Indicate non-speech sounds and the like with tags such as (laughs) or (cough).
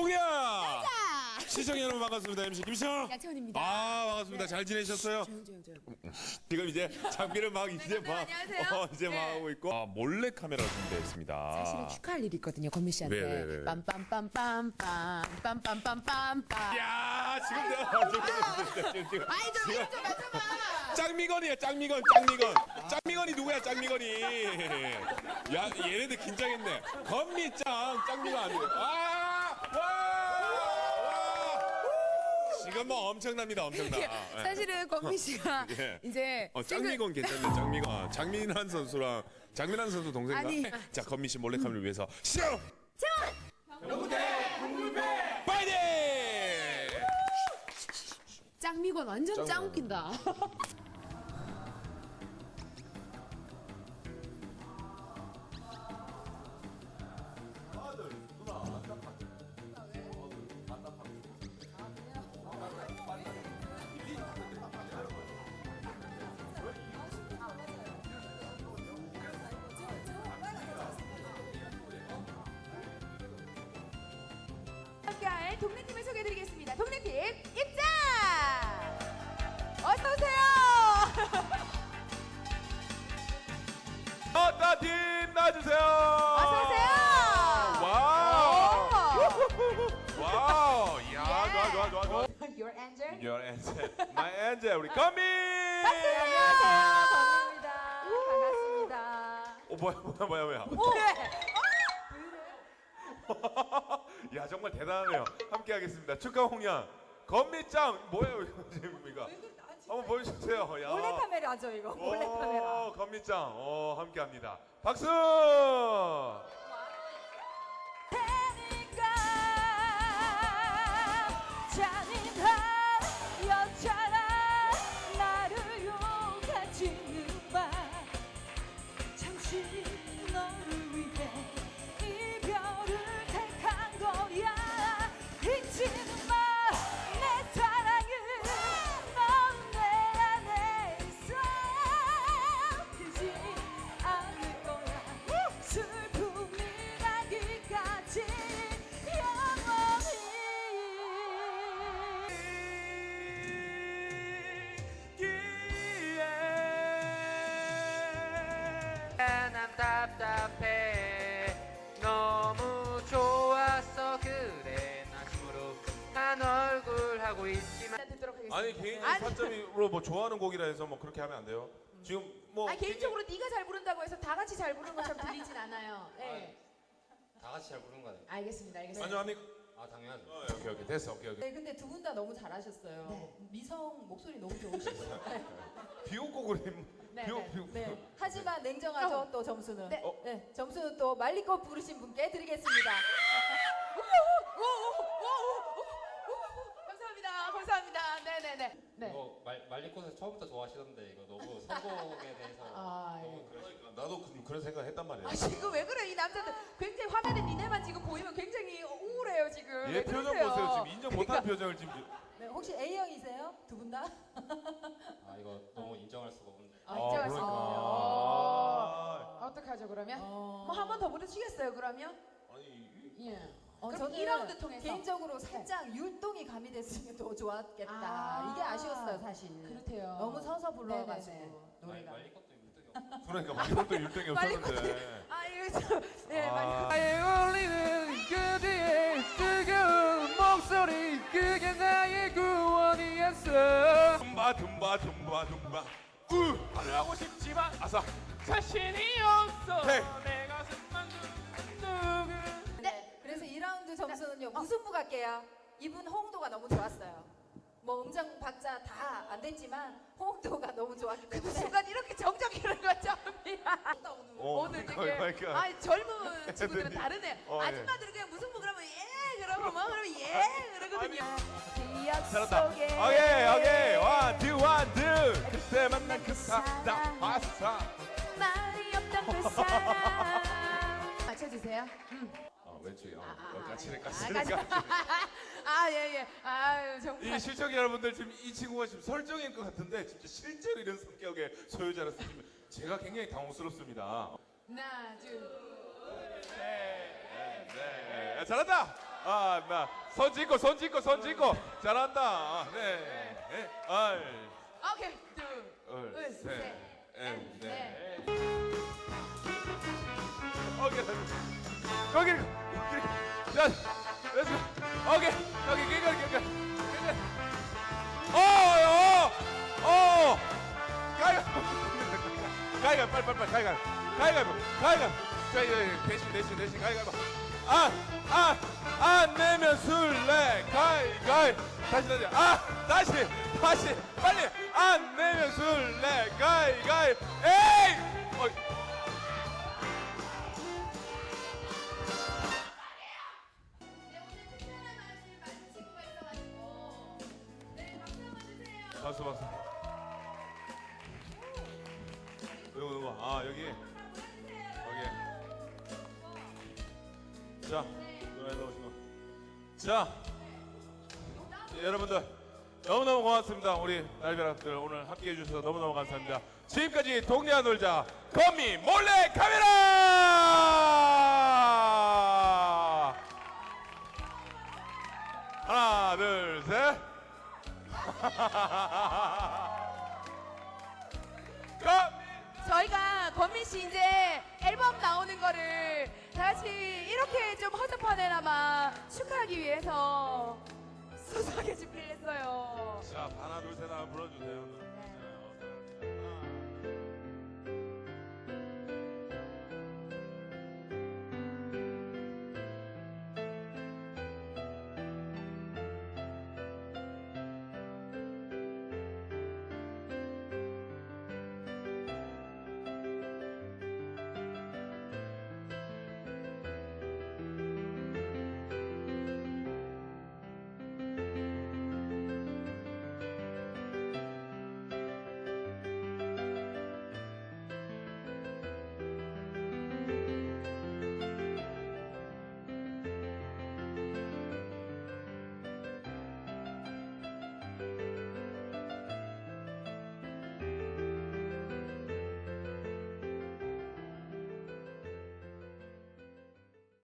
동야 시청자 여러분 반갑습니다 MC 김시영 양채원입니다. 아 반갑습니다 잘 지내셨어요 조용 조용 조용. 지금 이제 장비를 막 이제 막 안녕하세요. 어, 이제 막 네. 하고 있고 아 몰래 카메라 준비했습니다 사실은 축하할 일이 있거든요, 권미 씨한테. 왜, 왜, 왜, 왜? 빰빰빰빰빰 빰빰빰빰빰. 야 지금 내가 지금 지금 지금 아이 좀 이름 좀 맞춰봐. 짱미건이야 짱미건 짱미건 짱미건이 누구야 짱미건이 야 얘네들 긴장했네 건미짱 짱미건 아니에요 아와 지금 뭐 엄청납니다 엄청나. 예. 사실은 권미 씨가 (laughs) 예. 이제 어, 짱미건 괜찮네 짱미건. 장민환 선수랑 장민환 선수 동생가 아니. (laughs) 자 건미 씨 몰래카메라 위해서 시작! 파이팅! 짱미건 완전 짱 웃긴다. (laughs) 팀 나와주세요. 어서 오세요. 와우. 와우. 야 좋아 좋아 좋아 좋아. Your angel. Your angel. My angel 우리 건미. 안녕하세요. 건입니다. 반갑습니다. 어 뭐야 뭐야 뭐야 뭐야. 네. (laughs) 야 정말 대단하네요. 함께 하겠습니다. 축하 홍양. 건미짱. 뭐예요 이거 지금 이거? 한번 보여주세요. 야. 몰래 카메라죠 이거. 몰래 카메라. 오, 건미짱 어, 함께 합니다 박수 하고 있지만 영원히 듣도록 하겠습니다. 아니 개인 아니. 사점으로 뭐 좋아하는 곡이라 해서 뭐 그렇게 하면 안 돼요 지금 뭐 아니, 개인적으로 네가 잘 부른다고 해서 다 같이 잘 부르는 것처럼 들리진 않아요. 네. 다 같이 잘 부르는 거 아니에요? 알겠습니다. 알겠습니다. 안녕합니까 아 당연하죠 어, 오케이 오케이 됐어 오케이 오케이 네, 근데 두 분 다 너무 잘하셨어요. 네. 미성 목소리 너무 좋으시고. (laughs) 비오곡을 네, 비오 네. 비오 네. 하지만 냉정하죠, 또 점수는. 네. 네, 점수는 또 말리꽃 부르신 분께 드리겠습니다. 감사합니다. 네네네. 네. 이거 말, 말리꽃을 처음부터 좋아하시던데 이거 너무 선곡에 대해서 (laughs) 아, 너무 그러시 그러니까 나도 그, 그런 생각 했단 말이야 아, 지금 왜 그래? 이 남자들 굉장히 화면에 니네만 지금 보이면 굉장히 우울해요 지금. 얘 왜 표정 그러세요? 보세요 지금 인정 못하는 표정을 지금 (laughs) 네, 혹시 A형이세요? 두 분 다? 아 이거 너무 인정할 수가 없는데 아, 인정할 수 그러니까. 없네요. 아, 어떡하죠 그러면? 어, 뭐한 번더 부르시겠어요 그러면? 아니 예. 어, 그럼 저는 2라운드 통해서. 개인적으로 살짝 율동이 가미됐으면 더 좋았겠다. 아. 이게 아쉬웠어요, 사실. 그렇대요. 너무 서서 불러가지고 노래가. 말리꽃도 율등이 없어 그러니까 말리꽃도 율등이 (laughs) 없었는데 아 이거 좀 네, 많이 아, 나의 울리는 그대의 뜨거운 목소리 그게 나의 구원이었어 둠바 둠바 둠바 둠바 우 하고 싶지만 아싸 자신이 없어 네. 내 갈게요. 이분 호응도가 너무 좋았어요. 뭐 음정 박자 다 안 됐지만 호응도가 너무 좋았기 그 때문에. 순간 이렇게 정적이는 거 처음이야. 어, 오늘 되게 그러니까. 아니 젊은 (laughs) 친구들은 다르네. 어, 예. 아줌마들은 그냥 무슨 뭐 그러면 예 그러고 뭐 그러면 예 그러거든요. 기억 잘한다 속에 오케이 오케이 원투 원투 그때 만난 그 사람 아싸 말이 없던 그 사람 (laughs) 맞춰주세요. 어 어 아, 까칠해 아, 까칠해 (laughs) 아 예 예. 아유 이 정말. 시청자 여러분들 지금 이 친구가 지금 설정인 것 같은데 진짜 실제로 이런 성격의 소유자라서 지금 제가 굉장히 당혹스럽습니다. 하나 둘. 네, 네, 잘한다. 아, 나. 손 짚고, 손 짚고, 손 짚고. 잘한다. 아, 네. 네. 아, 오케이 둘 둘, 둘, 셋, 셋, 넷, 넷. 네. 오케이. 거기, 거 기. 자, 됐어. 오케이. 여기, 여기, 여기, 여기. 여기. 어, 어, 어. 가위가. 가위가, 빨리, 빨리, 빨리. 가위가. 가위가, 가위가. 자, 이거, 대신, 대신, 대신. 가위가. 아, 아, 안 내면 술래. 가위, 가위. 다시, 다시. 아, 다시, 다시. 빨리. 안 내면 술래. 가위, 가위. 에이! 어, 박수. 누구, 누구? 아, 여기. 여기. 자, 노래 넣으신 거. 자, 여러분들 너무너무 고맙습니다. 우리 날벼락들 오늘 함께 해 주셔서 너무너무 감사합니다. 지금까지 동네와 놀자 거미 몰래 카메라 하나 둘 셋. 거미 (laughs) 저희가 권민 씨 이제 앨범 나오는 거를 다 같이 이렇게 좀 허접하네나마 축하하기 위해서 (laughs) 소소하게 준비를 했어요. 자 하나 둘셋 한번 불러주세요. 네.